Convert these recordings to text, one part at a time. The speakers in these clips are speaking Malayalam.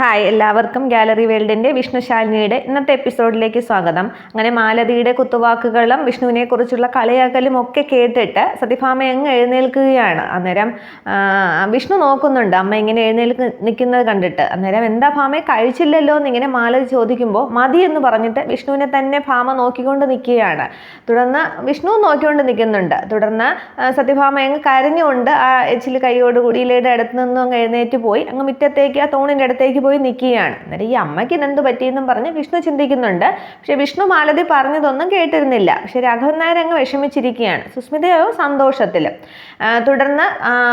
ഹായ് എല്ലാവർക്കും ഗാലറി വേൾഡിന്റെ വിഷ്ണുശാലിനിയുടെ ഇന്നത്തെ എപ്പിസോഡിലേക്ക് സ്വാഗതം. അങ്ങനെ മാലതിയുടെ കുത്തുവാക്കുകളും വിഷ്ണുവിനെ കുറിച്ചുള്ള കളിയാക്കലും ഒക്കെ കേട്ടിട്ട് സത്യഭാമ അങ്ങ് എഴുന്നേൽക്കുകയാണ്. അന്നേരം വിഷ്ണു നോക്കുന്നുണ്ട്. അമ്മ ഇങ്ങനെ എഴുന്നേൽക്ക് നിൽക്കുന്നത് കണ്ടിട്ട്. അന്നേരം എന്താ ഭാമയെ കഴിച്ചില്ലല്ലോ? എന്ന് ഇങ്ങനെ മാലതി ചോദിക്കുമ്പോൾ മതി എന്ന് പറഞ്ഞിട്ട് വിഷ്ണുവിനെ തന്നെ ഭാമ നോക്കിക്കൊണ്ട് നിൽക്കുകയാണ്. തുടർന്ന് വിഷ്ണു നോക്കിക്കൊണ്ട് നിൽക്കുന്നുണ്ട്. തുടർന്ന് സതിഫാമ അങ്ങ് കരഞ്ഞുകൊണ്ട് ആ എച്ചിൽ കൈയോട് കുടിയിലയുടെ അടുത്ത് നിന്നും അങ്ങ് എഴുന്നേറ്റ് പോയി. അങ്ങ് മുറ്റത്തേക്ക് ആ തോണിന്റെ അടുത്തേക്ക് നിൽക്കുകയാണ് എന്നിട്ട് ഈ അമ്മയ്ക്ക് ഇതെന്ത് പറ്റിയെന്നും പറഞ്ഞ് വിഷ്ണു ചിന്തിക്കുന്നുണ്ട്. പക്ഷേ വിഷ്ണു മാലതി പറഞ്ഞതൊന്നും കേട്ടിരുന്നില്ല. പക്ഷേ രാഘവൻ നായർ അങ്ങ് വിഷമിച്ചിരിക്കുകയാണ്. സുസ്മിതയോ സന്തോഷത്തിൽ തുടർന്ന്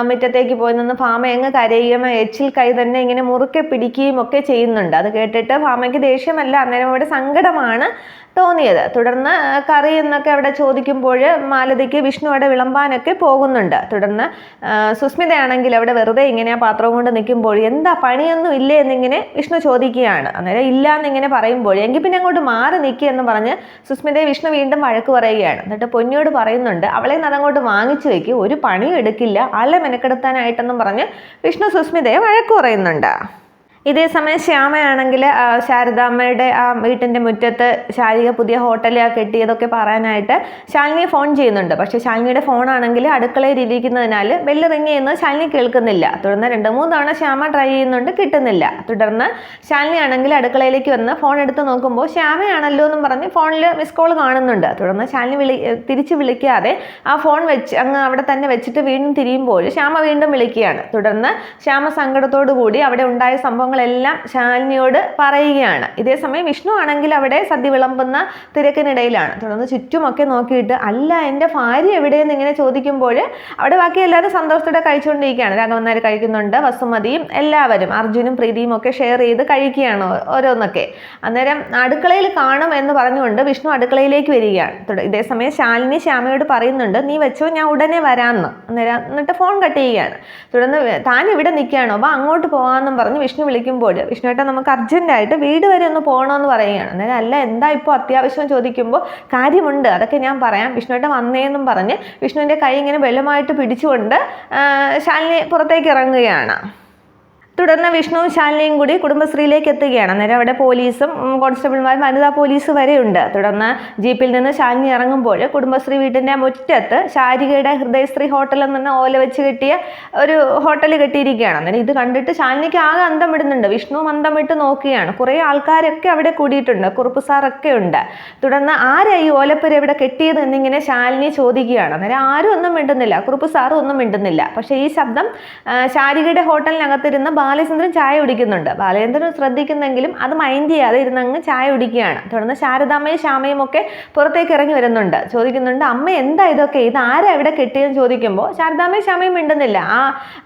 മുറ്റത്തേക്ക് പോയി നിന്ന് ഭാമ കരയുകയും എച്ചിൽ കൈ തന്നെ ഇങ്ങനെ മുറുക്കെ പിടിക്കുകയും ഒക്കെ ചെയ്യുന്നുണ്ട്. അത് കേട്ടിട്ട് ഭാമയ്ക്ക് ദേഷ്യമല്ല അന്നേരം അവിടെ സങ്കടമാണ്. തോന്നിയത്. തുടർന്ന് കറി എന്നൊക്കെ അവിടെ ചോദിക്കുമ്പോൾ മാലതിക്ക് വിഷ്ണു അവിടെ വിളമ്പാനൊക്കെ പോകുന്നുണ്ട്. തുടർന്ന് സുസ്മിതയാണെങ്കിൽ അവിടെ വെറുതെ ഇങ്ങനെ ആ പാത്രം കൊണ്ട് നിൽക്കുമ്പോൾ എന്താ പണിയൊന്നും ഇല്ലേ എന്നിങ്ങനെ വിഷ്ണു ചോദിക്കുകയാണ്. അങ്ങനെ ഇല്ല എന്നിങ്ങനെ പറയുമ്പോൾ എങ്കിൽ പിന്നെ അങ്ങോട്ട് മാറി നിൽക്കുക എന്ന് പറഞ്ഞ് സുസ്മിതയെ വിഷ്ണു വീണ്ടും വഴക്ക് പറയുകയാണ്. എന്നിട്ട് പൊന്നിയോട് പറയുന്നുണ്ട് അവളെ നിന്ന് അതങ്ങോട്ട് വാങ്ങിച്ചു വയ്ക്കും ഒരു പണിയും എടുക്കില്ല. ആളെ മെനക്കെടുത്താനായിട്ടെന്നും പറഞ്ഞ് വിഷ്ണു സുസ്മിതയെ വഴക്ക് പറയുന്നുണ്ട്. ഇതേ സമയം ശ്യാമയാണെങ്കിൽ ശാരദാമ്മയുടെ ആ വീട്ടിന്റെ മുറ്റത്ത് ശാരിക പുതിയ ഹോട്ടലിൽ കെട്ടിയതൊക്കെ പറയാനായിട്ട് ശാലിനി ഫോൺ ചെയ്യുന്നുണ്ട്. പക്ഷേ ശാലിനിയുടെ ഫോണാണെങ്കിൽ അടുക്കളയിൽ ഇരിക്കുന്നതിനാൽ ബെല്ല് റിങ് ശാലിനി കേൾക്കുന്നില്ല. തുടർന്ന് രണ്ട് മൂന്ന് തവണ ശ്യാമ ട്രൈ ചെയ്യുന്നുണ്ട് കിട്ടുന്നില്ല. തുടർന്ന് ശാലിനി ആണെങ്കിൽ അടുക്കളയിലേക്ക് വന്ന് ഫോൺ എടുത്ത് നോക്കുമ്പോൾ ശ്യാമയാണല്ലോ എന്നും പറഞ്ഞ് ഫോണിൽ മിസ് കോൾ കാണുന്നുണ്ട്. തുടർന്ന് ശാലിനി വിളി തിരിച്ച് വിളിക്കാതെ ആ ഫോൺ വെച്ച് അങ്ങ് അവിടെ തന്നെ വെച്ചിട്ട് വീണ്ടും തിരിയുമ്പോൾ ശ്യാമ വീണ്ടും വിളിക്കുകയാണ്. തുടർന്ന് ശ്യാമ സങ്കടത്തോടു കൂടി അവിടെ ഉണ്ടായ സംഭവങ്ങളെല്ലാം ശാലിനിയോട് പറയുകയാണ്. ഇതേ സമയം വിഷ്ണു ആണെങ്കിൽ അവിടെ സദ്യ വിളമ്പുന്ന തിരക്കിനിടയിലാണ്. തുടർന്ന് ചുറ്റുമൊക്കെ നോക്കിയിട്ട് അല്ല എന്റെ ഭാര്യ എവിടെയെന്ന് ഇങ്ങനെ ചോദിക്കുമ്പോൾ അവിടെ ബാക്കി എല്ലാവരും സന്തോഷത്തോടെ കഴിച്ചുകൊണ്ടിരിക്കുകയാണ്. രാഘവന്മാർ കഴിക്കുന്നുണ്ട് വസുമതിയും എല്ലാവരും അർജുനും പ്രീതിയും ഒക്കെ ഷെയർ ചെയ്ത് കഴിക്കുകയാണ് ഓരോന്നൊക്കെ. അന്നേരം അടുക്കളയിൽ കാണും എന്ന് പറഞ്ഞുകൊണ്ട് വിഷ്ണു അടുക്കളയിലേക്ക് വരികയാണ്. ഇതേസമയം ഇതേ സമയം ശാലിനി ശ്യാമയോട് പറയുന്നുണ്ട് നീ വെച്ചോ ഞാൻ ഉടനെ വരാമെന്ന്. അന്നേരം എന്നിട്ട് ഫോൺ കട്ട് ചെയ്യുകയാണ്. തുടർന്ന് താൻ ഇവിടെ നിൽക്കുകയാണോ അപ്പോൾ അങ്ങോട്ട് പോകാമെന്നും പറഞ്ഞ് വിഷ്ണു വിളിക്കുമ്പോൾ വിഷ്ണുവേട്ട നമുക്ക് അർജന്റായിട്ട് വീട് വരെ ഒന്ന് പോകണമെന്ന് പറയുകയാണ്. അന്നേരം അല്ല എന്താ ഇപ്പോൾ അത്യാവശ്യം ചോദിക്കുമ്പോൾ കാര്യമുണ്ട് അതൊക്കെ ഞാൻ പറയാം. വിഷ്ണുവേട്ട വന്നേന്നും പറഞ്ഞ് വിഷ്ണുവിന്റെ കൈ ഇങ്ങനെ ബലമായിട്ട് പിടിച്ചുകൊണ്ട് ശാലിനി പുറത്തേക്ക് ഇറങ്ങുകയാണ്. തുടർന്ന് വിഷ്ണുവും ശാലിനിയും കൂടി കുടുംബശ്രീയിലേക്ക് എത്തുകയാണ്. അന്നേരം അവിടെ പോലീസും കോൺസ്റ്റബിൾമാരും വനിതാ പോലീസ് വരെയുണ്ട്. തുടർന്ന് ജീപ്പിൽ നിന്ന് ശാലിനി ഇറങ്ങുമ്പോൾ കുടുംബശ്രീ വീട്ടിന്റെ മുറ്റത്ത് ശാരികയുടെ ഹൃദയശ്രീ ഹോട്ടലിൽ നിന്ന് ഓല വെച്ച് കെട്ടിയ ഒരു ഹോട്ടൽ കെട്ടിയിരിക്കുകയാണ്. അന്നേരം ഇത് കണ്ടിട്ട് ശാലിനിക്ക് ആകെ അന്തം ഇടുന്നുണ്ട് വിഷ്ണു അന്തം ഇട്ട് നോക്കുകയാണ്. കുറേ ആൾക്കാരൊക്കെ അവിടെ കൂടിയിട്ടുണ്ട്. കുറുപ്പ് സാറൊക്കെ ഉണ്ട്. തുടർന്ന് ആരാ ഈ ഓലപ്പുര ഇവിടെ കെട്ടിയത് എന്നിങ്ങനെ ശാലിനി ചോദിക്കുകയാണ്. അന്നേരം ആരും ഒന്നും മിണ്ടുന്നില്ല. കുറുപ്പ് സാറും ഒന്നും മിണ്ടുന്നില്ല. പക്ഷേ ഈ ശബ്ദം ശാരികയുടെ ഹോട്ടലിനകത്തിരുന്ന് ബാലചന്ദ്രൻ ചായ കുടിക്കുന്നുണ്ട്. ബാലചന്ദ്രൻ ശ്രദ്ധിക്കുന്നെങ്കിലും അത് മൈൻഡ് ചെയ്യാതെ ഇരുന്ന് അങ്ങ് ചായ കുടിക്കുകയാണ്. തുടർന്ന് ശാരദാമ്മയും ശ്യാമയും ഒക്കെ പുറത്തേക്ക് ഇറങ്ങി വരുന്നുണ്ട്. ചോദിക്കുന്നുണ്ട് അമ്മ എന്താ ഇതൊക്കെ? ഇത് ആരാ ഇവിടെ കെട്ടിയെന്ന് ചോദിക്കുമ്പോൾ ശാരദാമ്മയും ശ്യാമയും മിണ്ടുന്നില്ല. ആ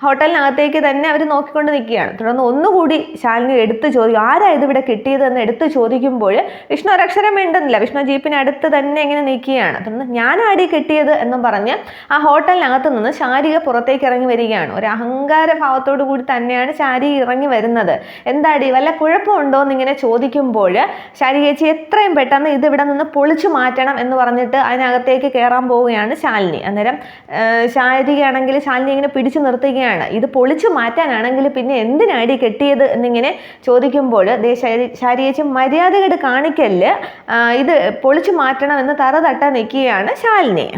ഹോട്ടലിനകത്തേക്ക് തന്നെ അവർ നോക്കിക്കൊണ്ട് നിൽക്കുകയാണ്. തുടർന്ന് ഒന്നുകൂടി ശാലിനി എടുത്ത് ചോദിക്കും ആരാ ഇത് ഇവിടെ കിട്ടിയതെന്ന് എടുത്ത് ചോദിക്കുമ്പോൾ വിഷ്ണു ഒരക്ഷരം മിണ്ടുന്നില്ല. വിഷ്ണു ജീപ്പിനടുത്ത് തന്നെ ഇങ്ങനെ നിൽക്കുകയാണ്. തുടർന്ന് ഞാനാടി കെട്ടിയത്? എന്നും പറഞ്ഞ് ആ ഹോട്ടലിനകത്ത് നിന്ന് ശാരിക പുറത്തേക്ക് ഇറങ്ങി വരികയാണ്. ഒരു അഹങ്കാര ഭാവത്തോടു കൂടി തന്നെയാണ് ശാരിക ഇറങ്ങി വരുന്നത്. എന്താടി വല്ല കുഴപ്പമുണ്ടോ എന്നിങ്ങനെ ചോദിക്കുമ്പോൾ ശാരി ചേച്ചി എത്രയും പെട്ടെന്ന് ഇത് ഇവിടെ നിന്ന് പൊളിച്ചു മാറ്റണം എന്ന് പറഞ്ഞിട്ട് അതിനകത്തേക്ക് കയറാൻ പോവുകയാണ് ശാലിനി. അന്നേരം ശാരികയാണെങ്കിൽ ശാലിനി ഇങ്ങനെ പിടിച്ചു നിർത്തുകയാണ്. ഇത് പൊളിച്ചു മാറ്റാനാണെങ്കിൽ പിന്നെ എന്തിനാടി കെട്ടിയത് എന്നിങ്ങനെ ചോദിക്കുമ്പോൾ ദേ ശാരി ശാരി ചേച്ചി മര്യാദകേട് കാണിക്കൽ ഇത് പൊളിച്ചു മാറ്റണം എന്ന് തറ തട്ടാൻ നിൽക്കുകയാണ് ശാലിനി.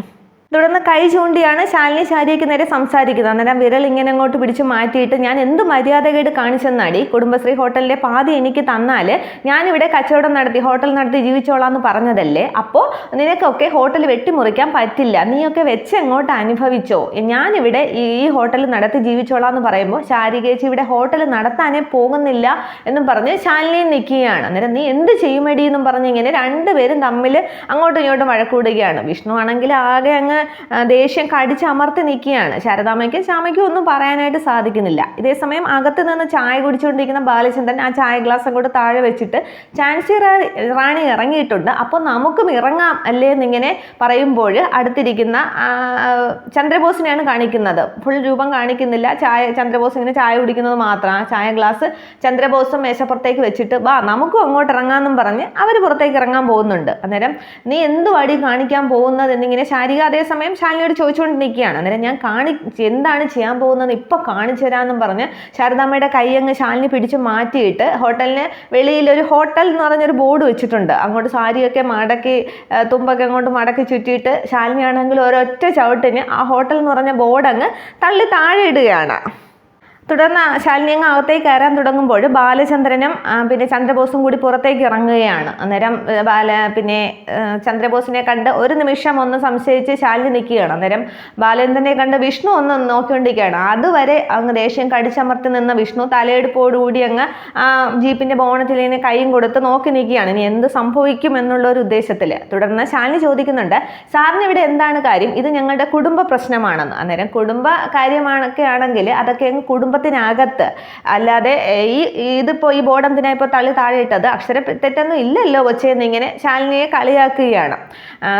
തുടർന്ന് കൈ ചൂണ്ടിയാണ് ശാലിനി ശാരിക്ക് നേരെ സംസാരിക്കുന്നത്. അന്നേരം വിരൽ ഇങ്ങനെ അങ്ങോട്ട് പിടിച്ച് മാറ്റിയിട്ട് ഞാൻ എന്ത് മര്യാദകേട് കാണിച്ചെന്നാടി? കുടുംബശ്രീ ഹോട്ടലിന്റെ പാതി എനിക്ക് തന്നാൽ ഞാനിവിടെ കച്ചവടം നടത്തി ഹോട്ടൽ നടത്തി ജീവിച്ചോളാം എന്ന് പറഞ്ഞതല്ലേ? അപ്പോൾ നിനക്കൊക്കെ ഹോട്ടൽ വെട്ടിമുറിക്കാൻ പറ്റില്ല. നീയൊക്കെ വെച്ച് എങ്ങോട്ട് അനുഭവിച്ചോ? ഞാനിവിടെ ഈ ഹോട്ടൽ നടത്തി ജീവിച്ചോളാം എന്ന് പറയുമ്പോൾ ശാരികേച്ചി ഇവിടെ ഹോട്ടൽ നടത്താനേ പോകുന്നില്ല എന്നും പറഞ്ഞ് ശാലിനി നിൽക്കുകയാണ് അന്നേരം നീ എന്ത് ചെയ്യുമടി എന്നും പറഞ്ഞ് ഇങ്ങനെ രണ്ടുപേരും തമ്മിൽ അങ്ങോട്ടും ഇങ്ങോട്ടും വഴക്കൂടുകയാണ്. വിഷ്ണു ആണെങ്കിൽ ആകെ അങ്ങ് ദേഷ്യം കടിച്ചമർത്തി നിൽക്കുകയാണ്. ശാരദാമ്മയ്ക്ക് ശ്യാമയ്ക്കും ഒന്നും പറയാനായിട്ട് സാധിക്കുന്നില്ല. ഇതേസമയം അകത്ത് നിന്ന് ചായ കുടിച്ചുകൊണ്ടിരിക്കുന്ന ബാലചന്ദ്രൻ ആ ചായ ഗ്ലാസ് അങ്ങോട്ട് താഴെ വെച്ചിട്ട് ചാൻസി റാണി ഇറങ്ങിയിട്ടുണ്ട്. അപ്പോൾ നമുക്കും ഇറങ്ങാം അല്ലേ എന്നിങ്ങനെ പറയുമ്പോൾ അടുത്തിരിക്കുന്ന ചന്ദ്രബോസിനെയാണ് കാണിക്കുന്നത്. ഫുൾ രൂപം കാണിക്കുന്നില്ല. ചായ ചന്ദ്രബോസ് ഇങ്ങനെ ചായ കുടിക്കുന്നത് മാത്രം. ആ ചായ ഗ്ലാസ് ചന്ദ്രബോസും മേശപ്പുറത്തേക്ക് വെച്ചിട്ട് വാ നമുക്കും അങ്ങോട്ട് ഇറങ്ങാമെന്നും പറഞ്ഞ് അവർ പുറത്തേക്ക് ഇറങ്ങാൻ പോകുന്നുണ്ട്. അന്നേരം നീ എന്ത് വടി കാണിക്കാൻ പോകുന്നത്? എന്നിങ്ങനെ ശാരിക അതേ അതേസമയം ശാലിനിയോട് ചോദിച്ചുകൊണ്ട് നിൽക്കുകയാണ് അന്നേരം ഞാൻ കാണി എന്താണ് ചെയ്യാൻ പോകുന്നത് ഇപ്പോൾ കാണിച്ചു തരാമെന്നും പറഞ്ഞ് ശാരദാമ്മയുടെ കൈ അങ്ങ് ശാലിനി പിടിച്ച് മാറ്റിയിട്ട് ഹോട്ടലിന് വെളിയിൽ ഒരു ഹോട്ടൽ എന്ന് പറഞ്ഞൊരു ബോർഡ് വെച്ചിട്ടുണ്ട്. അങ്ങോട്ട് സാരിയൊക്കെ മടക്കി തുമ്പൊക്കെ അങ്ങോട്ട് മടക്കി ചുറ്റിയിട്ട് ശാലിനിയാണെങ്കിൽ ഒരൊറ്റ ചവിട്ടിന് ആ ഹോട്ടൽ എന്ന് പറഞ്ഞ ബോർഡ് അങ്ങ് തള്ളി താഴെ ഇടുകയാണ്. തുടർന്ന് ശാലിനി അങ്ങ് അകത്തേക്ക് കയറാൻ തുടങ്ങുമ്പോൾ ബാലചന്ദ്രനും പിന്നെ ചന്ദ്രബോസും കൂടി പുറത്തേക്ക് ഇറങ്ങുകയാണ്. അന്നേരം ബാല പിന്നെ ചന്ദ്രബോസിനെ കണ്ട് ഒരു നിമിഷം ഒന്ന് സംശയിച്ച് ശാലിനി നിൽക്കുകയാണ്. അന്നേരം ബാലചന്ദ്രനെ കണ്ട് വിഷ്ണു ഒന്ന് നോക്കിക്കൊണ്ടിരിക്കുകയാണ്. അതുവരെ അങ്ങ് ദേഷ്യം കടിച്ചമർത്തി നിന്ന വിഷ്ണു തലയെടുപ്പോടുകൂടി അങ്ങ് ആ ജീപ്പിന്റെ ഇങ്ങനെ കൈയും കൊടുത്ത് നോക്കി നിൽക്കുകയാണ്. ഇനി എന്ത് സംഭവിക്കും എന്നുള്ള ഒരു ഉദ്ദേശത്തിൽ തുടർന്ന് ശാലിനി ചോദിക്കുന്നുണ്ട് സാറിന് ഇവിടെ എന്താണ് കാര്യം? ഇത് ഞങ്ങളുടെ കുടുംബ പ്രശ്നമാണെന്ന്. അന്നേരം കുടുംബ കാര്യമാണൊക്കെ ആണെങ്കിൽ അതൊക്കെ അങ്ങ് കുടുംബത്തിനകത്ത്. അല്ലാതെ ഈ ഇതിപ്പോ ഈ ബോർഡ് എന്തിനാ ഇപ്പോൾ തള്ളി താഴെ ഇട്ടത് അക്ഷര തെറ്റൊന്നും ഇല്ലല്ലോ കൊച്ചെന്ന് ഇങ്ങനെ ശാലിനിയെ കളിയാക്കുകയാണ്.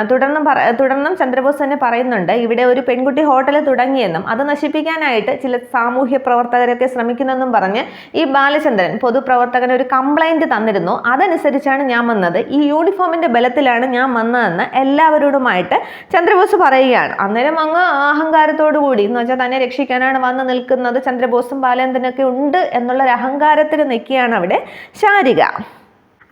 തുടർന്നും പറ തുടർന്നും ചന്ദ്രബോസ് തന്നെ പറയുന്നുണ്ട് ഇവിടെ ഒരു പെൺകുട്ടി ഹോട്ടൽ തുടങ്ങിയെന്നും അത് നശിപ്പിക്കാനായിട്ട് ചില സാമൂഹ്യ പ്രവർത്തകരൊക്കെ ശ്രമിക്കുന്നെന്നും പറഞ്ഞ് ഈ ബാലചന്ദ്രൻ പൊതുപ്രവർത്തകൻ ഒരു കംപ്ലൈന്റ് തന്നിരുന്നു. അതനുസരിച്ചാണ് ഞാൻ വന്നത്. ഈ യൂണിഫോമിന്റെ ബലത്തിലാണ് ഞാൻ വന്നതെന്ന് എല്ലാവരോടുമായിട്ട് ചന്ദ്രബോസ് പറയുകയാണ്. അന്നേരം അങ്ങ് അഹങ്കാരത്തോടു കൂടി എന്ന് വെച്ചാൽ തന്നെ രക്ഷിക്കാനാണ് വന്ന് നിൽക്കുന്നത് ചന്ദ്രബോസും ബാലേന്ദ്രനൊക്കെ ഉണ്ട് എന്നുള്ളൊരു അഹങ്കാരത്തിൽ നിൽക്കുകയാണ് അവിടെ ശാരിക.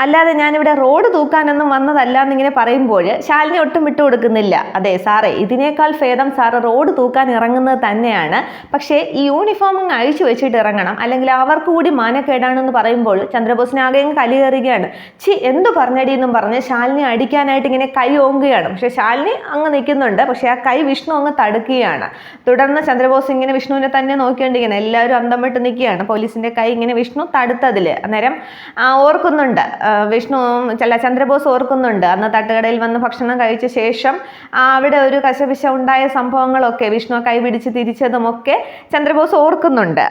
അല്ലാതെ ഞാനിവിടെ റോഡ് തൂക്കാനൊന്നും വന്നതല്ല എന്നിങ്ങനെ പറയുമ്പോൾ ശാലിനി ഒട്ടും വിട്ടു കൊടുക്കുന്നില്ല. അതെ സാറേ ഇതിനേക്കാൾ ഭേദം സാറ് റോഡ് തൂക്കാൻ ഇറങ്ങുന്നത് തന്നെയാണ്. പക്ഷേ ഈ യൂണിഫോം അങ്ങ് അഴിച്ചു വെച്ചിട്ട് ഇറങ്ങണം. അല്ലെങ്കിൽ അവർക്ക് കൂടി മാനക്കേടാണെന്ന് പറയുമ്പോൾ ചന്ദ്രബോസിന് ആകെ അങ്ങ് കലി കയറുകയാണ്. ചി എന്തു പറഞ്ഞടി എന്നും പറഞ്ഞ് ശാലിനി അടിക്കാനായിട്ട് ഇങ്ങനെ കൈ ഓങ്ങുകയാണ്. പക്ഷെ ശാലിനി അങ്ങ് നിൽക്കുന്നുണ്ട്. പക്ഷെ ആ കൈ വിഷ്ണു അങ്ങ് തടുക്കുകയാണ്. തുടർന്ന് ചന്ദ്രബോസ് ഇങ്ങനെ വിഷ്ണുവിനെ തന്നെ നോക്കിക്കൊണ്ടിരിക്കുകയാണ്. എല്ലാവരും അന്തം വിട്ട് നിൽക്കുകയാണ്. പോലീസിന്റെ കൈ ഇങ്ങനെ വിഷ്ണു തടുത്തതിൽ. അന്നേരം ഓർക്കുന്നുണ്ട്. വിഷ്ണു ചില ചന്ദ്രബോസ് ഓർക്കുന്നുണ്ട്. അന്ന് തട്ടുകടയിൽ വന്ന് ഭക്ഷണം കഴിച്ച ശേഷം അവിടെ ഒരു കശപിശ ഉണ്ടായ സംഭവങ്ങളൊക്കെ വിഷ്ണു കൈപിടിച്ച് തിരിച്ചതുമൊക്കെ ചന്ദ്രബോസ് ഓർക്കുന്നുണ്ട്.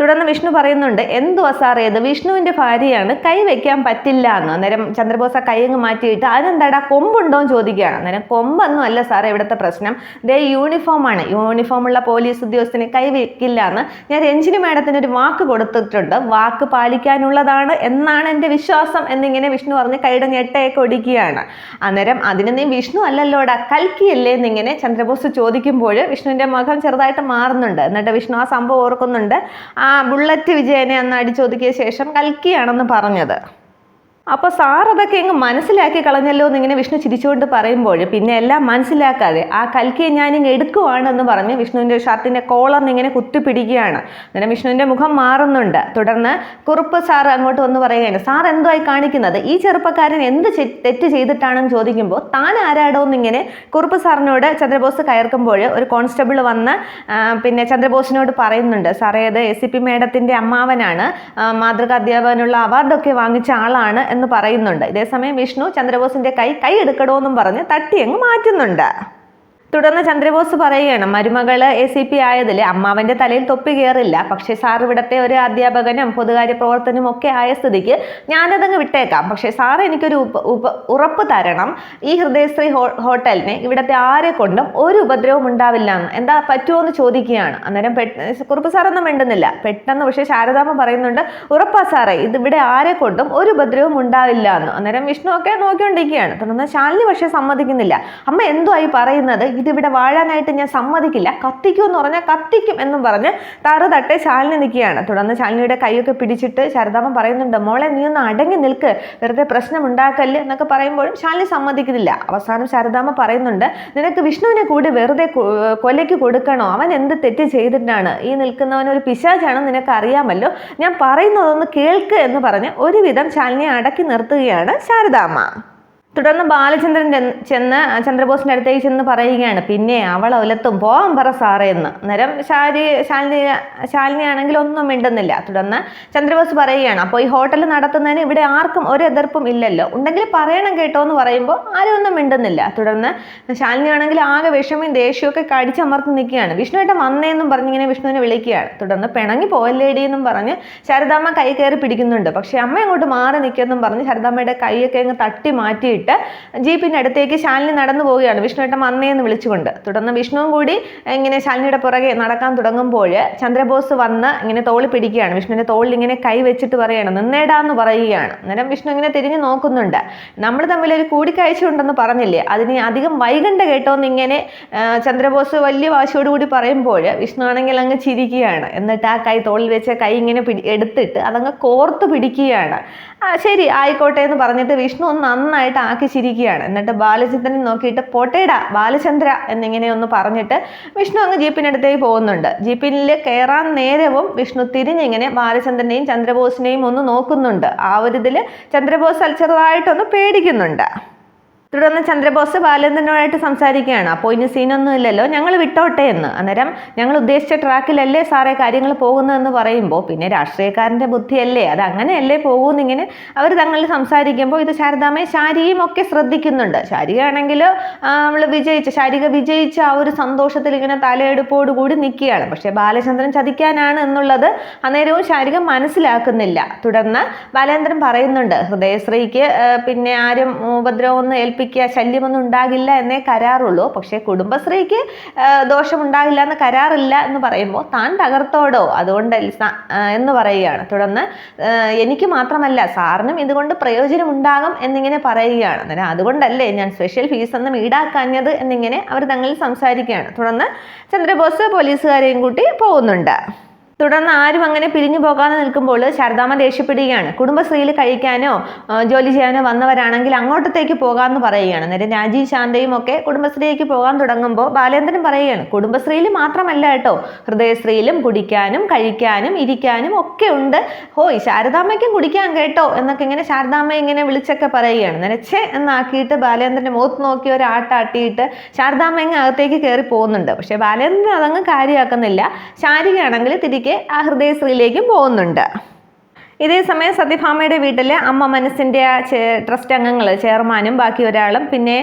തുടർന്ന് വിഷ്ണു പറയുന്നുണ്ട് എന്തുവാ സാറേ ഇത് വിഷ്ണുവിന്റെ ഭാര്യയാണ് കൈ വെക്കാൻ പറ്റില്ല എന്ന്. അന്നേരം ചന്ദ്രബോസ് ആ കൈ അങ്ങ് മാറ്റിയിട്ട് അതിനെന്താടാ കൊമ്പുണ്ടോ? എന്ന് ചോദിക്കുകയാണ്. അന്നേരം കൊമ്പൊന്നും അല്ല സാറേ ഇവിടുത്തെ പ്രശ്നം. ദേ യൂണിഫോമാണ് യൂണിഫോമുള്ള പോലീസ് ഉദ്യോഗസ്ഥന് കൈ വെക്കില്ല എന്ന് ഞാൻ രഞ്ജിനി മാഡത്തിന് ഒരു വാക്ക് കൊടുത്തിട്ടുണ്ട്. വാക്ക് പാലിക്കാനുള്ളതാണ് എന്നാണ് എന്റെ വിശ്വാസം എന്നിങ്ങനെ വിഷ്ണു പറഞ്ഞ് കൈയുടെ ഞെട്ടയൊക്കെ ഒടിക്കുകയാണ്. അന്നേരം അതിന് നീ വിഷ്ണു അല്ലല്ലോടാ കൽക്കിയല്ലേ എന്നിങ്ങനെ ചന്ദ്രബോസ് ചോദിക്കുമ്പോൾ വിഷ്ണുവിന്റെ മുഖം ചെറുതായിട്ട് മാറുന്നുണ്ട്. എന്നിട്ട് വിഷ്ണു ആ സംഭവം ഓർക്കുന്നുണ്ട്. ബുള്ളറ്റ് വിജയനെ അന്ന് അടിച്ചൊതുക്കിയ ശേഷം കൽക്കിയാണെന്ന് പറഞ്ഞത്. അപ്പോൾ സാർ അതൊക്കെ അങ്ങ് മനസ്സിലാക്കി കളഞ്ഞല്ലോ എന്നിങ്ങനെ വിഷ്ണു ചിരിച്ചുകൊണ്ട് പറയുമ്പോൾ പിന്നെ എല്ലാം മനസ്സിലാക്കാതെ ആ കൽക്കിയെ ഞാനിങ്ങ് എടുക്കുവാണെന്ന് പറഞ്ഞ് വിഷ്ണുവിന്റെ ഷർട്ടിന്റെ കോളറിന് ഇങ്ങനെ കുത്തിപ്പിടിക്കുകയാണ്. അങ്ങനെ വിഷ്ണുവിന്റെ മുഖം മാറുന്നുണ്ട്. തുടർന്ന് കുറുപ്പ് സാർ അങ്ങോട്ട് വന്ന് പറയുകയാണ് സാർ എന്തുമായി കാണിക്കുന്നത്? ഈ ചെറുപ്പക്കാരൻ എന്ത് തെറ്റ് ചെയ്തിട്ടാണെന്ന് ചോദിക്കുമ്പോൾ താൻ ആരാടോ എന്നിങ്ങനെ കുറുപ്പ് സാറിനോട് ചന്ദ്രബോസ് കയർക്കുമ്പോൾ ഒരു കോൺസ്റ്റബിൾ വന്ന് പിന്നെ ചന്ദ്രബോസിനോട് പറയുന്നുണ്ട് സാറേ അത് എസ് സി പി മേഡത്തിന്റെ അമ്മാവനാണ്. മാതൃകാ അധ്യാപകനുള്ള അവാർഡൊക്കെ വാങ്ങിച്ച ആളാണ് എന്ന് പറയുന്നുണ്ട്. ഇതേസമയം വിഷ്ണു ചന്ദ്രബോസിന്റെ കൈ കൈ എടുക്കണോ എന്നും പറഞ്ഞ് തട്ടിയങ്ങ് മാറ്റുന്നുണ്ട്. തുടർന്ന് ചന്ദ്രബോസ് പറയുകയാണ് മരുമകൾ എ സി പി ആയതിൽ അമ്മാവന്റെ തലയിൽ തൊപ്പി കയറില്ല പക്ഷേ സാർ ഇവിടത്തെ ഒരു അധ്യാപകനും പൊതുകാര്യ പ്രവർത്തനും ഒക്കെ ആയ സ്ഥിതിക്ക് ഞാനതങ്ങ് വിട്ടേക്കാം. പക്ഷേ സാർ എനിക്കൊരു ഉപ ഉപ ഉറപ്പ് തരണം. ഈ ഹൃദയശ്രീ ഹോ ഹോട്ടലിന് ഇവിടുത്തെ ആരെ കൊണ്ടും ഒരു ഉപദ്രവം ഉണ്ടാവില്ല എന്ന്. എന്താ പറ്റുമോ എന്ന് ചോദിക്കുകയാണ്. അന്നേരം കുറുപ്പ് സാറൊന്നും വേണ്ടുന്നില്ല പെട്ടെന്ന് പക്ഷേ ശാരദാമ്മ പറയുന്നുണ്ട് ഉറപ്പാ സാറേ ഇത് ഇവിടെ ആരെ കൊണ്ടും ഒരു ഉപദ്രവം ഉണ്ടാവില്ല എന്ന്. അന്നേരം വിഷ്ണു ഒക്കെ നോക്കിക്കൊണ്ടിരിക്കുകയാണ്. തുടർന്ന് ശാലിനി പക്ഷേ സമ്മതിക്കുന്നില്ല. അമ്മ എന്തുവായി പറയുന്നത്? ഇതിവിടെ വാഴാനായിട്ട് ഞാൻ സമ്മതിക്കില്ല. കത്തിക്കും എന്ന് പറഞ്ഞാൽ കത്തിക്കും എന്നും പറഞ്ഞ് തറു തട്ടെ ശാലിനി നിൽക്കുകയാണ്. തുടർന്ന് ശാലിനിയുടെ കൈയൊക്കെ പിടിച്ചിട്ട് ശാരദാമ്മ പറയുന്നുണ്ട് മോളെ നീ ഒന്ന് അടങ്ങി നിൽക്ക്. വെറുതെ പ്രശ്നം ഉണ്ടാക്കല്ലേ എന്നൊക്കെ പറയുമ്പോഴും ശാലിനി സമ്മതിക്കുന്നില്ല. അവസാനം ശാരദാമ്മ പറയുന്നുണ്ട് നിനക്ക് വിഷ്ണുവിനെ കൂടി വെറുതെ കൊലയ്ക്ക് കൊടുക്കണോ? അവൻ എന്ത് തെറ്റ് ചെയ്തിട്ടാണ്? ഈ നിൽക്കുന്നവൻ ഒരു പിശാചാണ് നിനക്ക് അറിയാമല്ലോ. ഞാൻ പറയുന്നതൊന്ന് കേൾക്ക് എന്ന് പറഞ്ഞ് ഒരുവിധം ശാലിനിയെ അടക്കി നിർത്തുകയാണ് ശാരദാമ്മ തുടർന്ന് ബാലചന്ദ്രൻ ചെന്ന് ചന്ദ്രബോസിന്റെ അടുത്തേക്ക് ചെന്ന് പറയുകയാണ് പിന്നെ അവൾ ഒലത്തും പോവാൻ പറ സാറേ എന്ന്. അന്നേരം ശാലി ശാലിനി ശാലിനി ആണെങ്കിൽ ഒന്നും മിണ്ടുന്നില്ല. തുടർന്ന് ചന്ദ്രബോസ് പറയുകയാണ് അപ്പോൾ ഈ ഹോട്ടൽ നടത്തുന്നതിന് ഇവിടെ ആർക്കും ഒരു എതിർപ്പും ഇല്ലല്ലോ. ഉണ്ടെങ്കിൽ പറയണം കേട്ടോ എന്ന് പറയുമ്പോൾ ആരും ഒന്നും മിണ്ടുന്നില്ല. തുടർന്ന് ശാലിനി ആണെങ്കിൽ ആകെ വിഷമയും ദേഷ്യമൊക്കെ കടിച്ചമർത്തി നിൽക്കുകയാണ്. വിഷ്ണുവേട്ടൻ വന്നേന്നും പറഞ്ഞ് ഇങ്ങനെ വിഷ്ണുവിനെ വിളിക്കുകയാണ്. തുടർന്ന് പിണങ്ങി പോയല്ലേടി എന്നും പറഞ്ഞ് ശരദാമ്മ കൈ കയറി പിടിക്കുന്നുണ്ട്. പക്ഷേ അമ്മ അങ്ങോട്ട് മാറി നിൽക്കുമെന്നും പറഞ്ഞ് ശരദാമ്മയുടെ കൈയൊക്കെ അങ്ങ് തട്ടി മാറ്റിയിട്ട് നോക്കിയിട്ട് ജീപ്പിന്റെ അടുത്തേക്ക് ശാലിനി നടന്നു പോവുകയാണ്. വിഷ്ണുവേട്ടൻ വന്നേ എന്ന് വിളിച്ചുകൊണ്ട്. തുടർന്ന് വിഷ്ണുവും കൂടി ഇങ്ങനെ ശാലിനിയുടെ പുറകെ നടക്കാൻ തുടങ്ങുമ്പോൾ ചന്ദ്രബോസ് വന്ന് ഇങ്ങനെ തോളി പിടിക്കുകയാണ്. വിഷ്ണുവിന്റെ തോളിൽ ഇങ്ങനെ കൈ വെച്ചിട്ട് പറയുകയാണ്. നിന്നേടാന്ന് പറയുകയാണ്. അന്നേരം വിഷ്ണു ഇങ്ങനെ തിരിഞ്ഞു നോക്കുന്നുണ്ട്. നമ്മൾ തമ്മിൽ ഒരു കൂടിക്കാഴ്ച ഉണ്ടെന്ന് പറഞ്ഞില്ലേ? അതിന് അധികം വൈകണ്ട കേട്ടോന്ന് ഇങ്ങനെ ചന്ദ്രബോസ് വലിയ വാശിയോടുകൂടി പറയുമ്പോൾ വിഷ്ണു ആണെങ്കിൽ അങ്ങ് ചിരിക്കുകയാണ്. എന്നിട്ട് ആ കൈ തോളിൽ വെച്ച കൈ ഇങ്ങനെ പിടി എടുത്തിട്ട് അതങ്ങ് കോർത്ത് പിടിക്കുകയാണ്. ആ ശരി ആയിക്കോട്ടെ എന്ന് പറഞ്ഞിട്ട് വിഷ്ണു ഒന്ന് നന്നായിട്ട് ആക്കി ചിരിക്കുകയാണ്. എന്നിട്ട് ബാലചന്ദ്രനെ നോക്കിയിട്ട് പൊട്ടേടാ ബാലചന്ദ്ര എന്നിങ്ങനെ ഒന്ന് പറഞ്ഞിട്ട് വിഷ്ണു അങ്ങ് ജീപ്പിനടുത്തേക്ക് പോകുന്നുണ്ട്. ജീപ്പിനിൽ കയറാൻ നേരവും വിഷ്ണു തിരിഞ്ഞിങ്ങനെ ബാലചന്ദ്രനെയും ചന്ദ്രബോസിനെയും ഒന്ന് നോക്കുന്നുണ്ട്. ആ ഒരു ഇതിൽ ചന്ദ്രബോസ് ചെറുതായിട്ടൊന്ന് പേടിക്കുന്നുണ്ട്. തുടർന്ന് ചന്ദ്രബോസ് ബാലചന്ദ്രനുമായിട്ട് സംസാരിക്കുകയാണ്. അപ്പോൾ ഇനി സീനൊന്നും ഇല്ലല്ലോ. ഞങ്ങൾ വിട്ടോട്ടെ എന്ന്. അന്നേരം ഞങ്ങൾ ഉദ്ദേശിച്ച ട്രാക്കിലല്ലേ സാറേ കാര്യങ്ങൾ പോകുന്നതെന്ന് പറയുമ്പോൾ പിന്നെ രാഷ്ട്രീയക്കാരന്റെ ബുദ്ധിയല്ലേ? അത് അങ്ങനെയല്ലേ ഇങ്ങനെ അവർ തങ്ങളിൽ സംസാരിക്കുമ്പോൾ ഇത് ശാരദാമ്മയെ ശാരിയും ഒക്കെ ശ്രദ്ധിക്കുന്നുണ്ട്. ശാരികയാണെങ്കിൽ അവൾ വിജയിച്ച ശാരിക വിജയിച്ച ആ ഒരു സന്തോഷത്തിൽ ഇങ്ങനെ തലയെടുപ്പോടുകൂടി നിൽക്കുകയാണ്. പക്ഷേ ബാലചന്ദ്രൻ ചതിക്കാനാണ് എന്നുള്ളത് അന്നേരവും ശാരിക മനസ്സിലാക്കുന്നില്ല. തുടർന്ന് ബാലേന്ദ്രൻ പറയുന്നുണ്ട് ഹൃദയശ്രീക്ക് പിന്നെ ആരും ഉപദ്രവമൊന്നും ഏൽപ്പിക്കുക ശല്യമൊന്നും ഉണ്ടാകില്ല എന്നേ കരാറുള്ളൂ. പക്ഷേ കുടുംബശ്രീക്ക് ദോഷമുണ്ടാകില്ല എന്ന് കരാറില്ല എന്ന് പറയുമ്പോൾ താൻ തകർത്തോടോ? അതുകൊണ്ട് എന്ന് പറയുകയാണ്. തുടർന്ന് എനിക്ക് മാത്രമല്ല സാറിനും ഇതുകൊണ്ട് പ്രയോജനമുണ്ടാകും എന്നിങ്ങനെ പറയുകയാണ്. അന്നേരം അതുകൊണ്ടല്ലേ ഞാൻ സ്പെഷ്യൽ ഫീസ് ഒന്നും ഈടാക്കാഞ്ഞത് എന്നിങ്ങനെ അവർ തങ്ങളിൽ സംസാരിക്കുകയാണ്. തുടർന്ന് ചന്ദ്രബോസ് പോലീസുകാരെയും കൂട്ടി പോകുന്നുണ്ട്. തുടർന്ന് ആരും അങ്ങനെ പിരിഞ്ഞു പോകാതെ നിൽക്കുമ്പോൾ ശാരദാമ്മ ദേഷ്യപ്പെടുകയാണ്. കുടുംബശ്രീയിൽ കഴിക്കാനോ ജോലി ചെയ്യാനോ വന്നവരാണെങ്കിൽ അങ്ങോട്ടത്തേക്ക് പോകാമെന്ന് പറയുകയാണ്. നേരെ രാജീവ് ശാന്തയും ഒക്കെ കുടുംബശ്രീയിലേക്ക് പോകാൻ തുടങ്ങുമ്പോൾ ബാലേന്ദ്രൻ പറയുകയാണ് കുടുംബശ്രീയിൽ മാത്രമല്ല കേട്ടോ. ഹൃദയശ്രീയിലും കുടിക്കാനും കഴിക്കാനും ഇരിക്കാനും ഒക്കെ ഉണ്ട്. ഹോയ് ശാരദാമ്മയ്ക്കും കുടിക്കാൻ കേട്ടോ. എന്നൊക്കെ ഇങ്ങനെ ശാരദാമ്മ ഇങ്ങനെ വിളിച്ചൊക്കെ പറയുകയാണ്. നിരച്ചേ എന്നാക്കിയിട്ട് ബാലേന്ദ്രന്റെ മുഖത്ത് നോക്കി ഒരു ആട്ടാട്ടിയിട്ട് ശാരദാമ്മ ഇങ്ങ് അകത്തേക്ക് കയറി പോകുന്നുണ്ട്. പക്ഷേ ബാലേന്ദ്രൻ അതങ്ങ് കാര്യമാക്കുന്നില്ല. ശാരികയാണെങ്കിൽ തിരികെ ആ ഹൃദയശ്രീയിലേക്കും പോകുന്നുണ്ട്. ഇതേ സമയം സത്യഭാമയുടെ വീട്ടിൽ അമ്മ മനസ്സിന്റെ ട്രസ്റ്റ് അംഗങ്ങൾ ചെയർമാനും ബാക്കി ഒരാളും പിന്നെ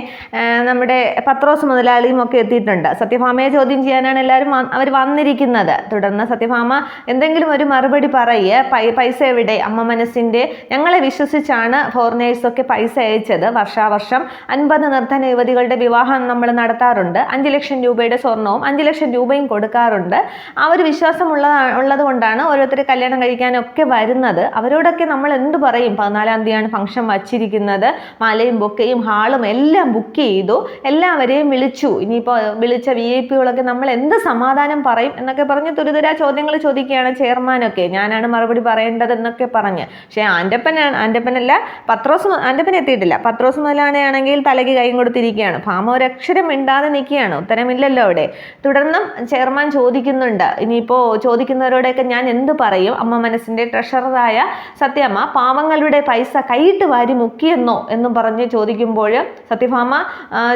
നമ്മുടെ പത്രോസ് മുതലാളിയും ഒക്കെ എത്തിയിട്ടുണ്ട്. സത്യഭാമയെ ചോദ്യം ചെയ്യാനാണ് എല്ലാവരും അവർ വന്നിരിക്കുന്നത്. തുടർന്ന് സത്യഭാമ എന്തെങ്കിലും ഒരു മറുപടി പറയുക പൈ പൈസ എവിടെ? അമ്മ മനസ്സിന്റെ ഞങ്ങളെ വിശ്വസിച്ചാണ് ഫോറിനേഴ്സൊക്കെ പൈസ അയച്ചത്. വർഷാവർഷം അൻപത് നിർദ്ധന യുവതികളുടെ വിവാഹം നമ്മൾ നടത്താറുണ്ട്. അഞ്ച് ലക്ഷം രൂപയുടെ സ്വർണവും അഞ്ച് ലക്ഷം രൂപയും കൊടുക്കാറുണ്ട്. ആ ഒരു വിശ്വാസമുള്ള ഉള്ളത് കൊണ്ടാണ് ഓരോരുത്തർ കല്യാണം കഴിക്കാനൊക്കെ വരുന്നത്. അവരോടൊക്കെ നമ്മൾ എന്ത് പറയും? പതിനാലാം തീയതിയാണ് ഫംഗ്ഷൻ വച്ചിരിക്കുന്നത്. മലയും ബൊക്കയും ഹാളും എല്ലാം ബുക്ക് ചെയ്തു. എല്ലാവരെയും വിളിച്ചു. ഇനിയിപ്പോൾ വിളിച്ച വി ഐ പികളൊക്കെ നമ്മൾ എന്ത് സമാധാനം പറയും എന്നൊക്കെ പറഞ്ഞ് തുരിതുരാ ചോദ്യങ്ങൾ ചോദിക്കുകയാണ് ചെയർമാനൊക്കെ. ഞാനാണ് മറുപടി പറയേണ്ടത് എന്നൊക്കെ പറഞ്ഞ്. പക്ഷേ ആന്റപ്പനാണ് ആന്റപ്പനല്ല പത്രോസ് ആന്റപ്പൻ എത്തിയിട്ടില്ല. പത്രോസ് മുതലാണെങ്കിൽ തലയ്ക്ക് കൈയും കൊടുത്തിരിക്കുകയാണ്. ഭാമ ഒരക്ഷരം മിണ്ടാതെ നിൽക്കുകയാണ്. ഉത്തരമില്ലല്ലോ അവിടെ. തുടർന്നും ചെയർമാൻ ചോദിക്കുന്നുണ്ട്. ഇനിയിപ്പോൾ ചോദിക്കുന്നവരോടൊക്കെ ഞാൻ എന്ത് പറയും? അമ്മ മനസ്സിന്റെ ട്രഷററായ സത്യമ്മ പാവങ്ങളുടെ പൈസ കൈയിട്ട് വാരി മുക്കിയെന്നോ എന്നും പറഞ്ഞ് ചോദിക്കുമ്പോൾ സത്യഭാമ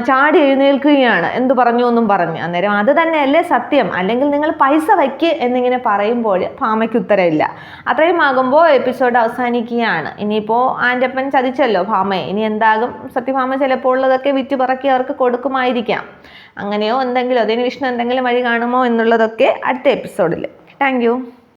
ചാടി എഴുന്നേൽക്കുകയാണ്. എന്ത് പറഞ്ഞു എന്നും പറഞ്ഞു. അന്നേരം അത് തന്നെയല്ലേ സത്യം. അല്ലെങ്കിൽ നിങ്ങൾ പൈസ വയ്ക്ക് എന്നിങ്ങനെ പറയുമ്പോൾ ഭാമയ്ക്ക് ഉത്തരമില്ല. അത്രയും ആകുമ്പോൾ എപ്പിസോഡ് അവസാനിക്കുകയാണ്. ഇനിയിപ്പോൾ ആന്റപ്പൻ ചതിച്ചല്ലോ ഭാമയെ. ഇനി എന്താകും? സത്യഭാമ ചിലപ്പോൾ ഉള്ളതൊക്കെ വിറ്റ് പറക്കി അവർക്ക് കൊടുക്കുമായിരിക്കാം. അങ്ങനെയോ എന്തെങ്കിലും അതിന് വിഷ്ണു എന്തെങ്കിലും വഴി കാണുമോ എന്നുള്ളതൊക്കെ അടുത്ത എപ്പിസോഡിൽ. താങ്ക്